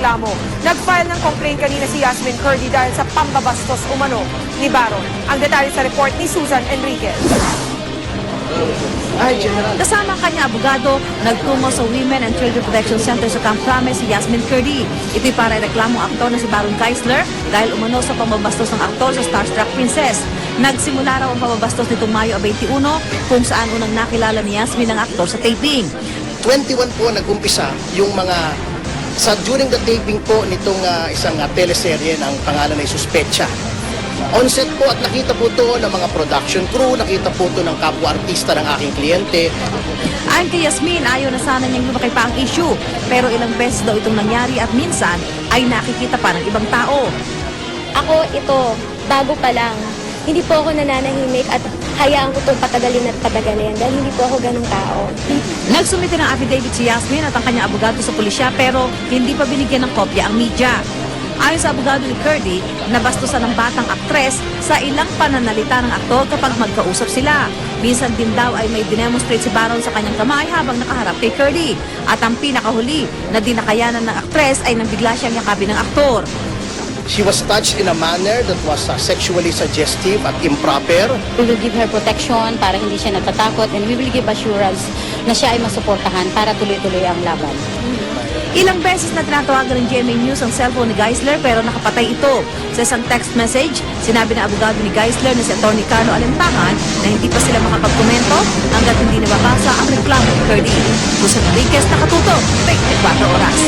reklamo. Nag-file ng complaint kanina si Yasmin Curdy dahil sa pambabastos umano ni Baron. Ang detalye sa report ni Susan Enriquez. Ay, General. Kasama ang kanyang abogado, nagtungo sa Women and Children Protection Center sa Camp Promise si Yasmin Curdy. Ito'y para reklamo ang aktor na si Baron Geisler dahil umano sa pambabastos ng aktor sa Starstruck Princess. Nagsimula raw ang pambabastos nitong Mayo 21 kung saan unang nakilala ni Yasmin ang aktor sa taping. 21 po nag-umpisa yung mga sa during the taping po nitong ah, isang ah, teleserye ng pangalan ay Suspecha. On set po at nakita po to ng mga production crew, nakita po to ng kapwa-artista ng aking kliyente. Ayon kay Yasmin, ayaw na sana niyang lumaki pa ang issue. Pero ilang beses daw itong nangyari at minsan ay nakikita pa ng ibang tao. Ako ito, bago pa lang. Hindi po ako nananahimik at hayaan ko itong patagalin at patagalin dahil hindi po ako ganong tao. Nagsumite ng affidavit si Yasmin at ang kanyang abogado sa pulisya pero hindi pa binigyan ng kopya ang media. Ayon sa abogado ni Curdy, nabastusan ng batang aktres sa ilang pananalita ng aktor kapag magkausap sila. Minsan din daw ay may dinemonstrate si Baron sa kanyang kamay habang nakaharap kay Curdy. At ang pinakahuli na dinakayanan ng aktres ay nang bigla siyang yakapin ng aktor. She was touched in a manner that was ah, sexually suggestive at improper. We will give her protection para hindi siya natatakot and we will give assurance na siya ay masuportahan para tuloy-tuloy ang laban. Ilang beses na tinatawagan ng GMA News ang cellphone ni Geisler pero nakapatay ito. Sa isang text message, sinabi ng abogado ni Geisler na si Atty. Cano Alentangan na hindi pa sila makapagkomento hanggat hindi nababasa ang reklamo ni Curdy. Susan Enriquez, nakatuto, 24 oras.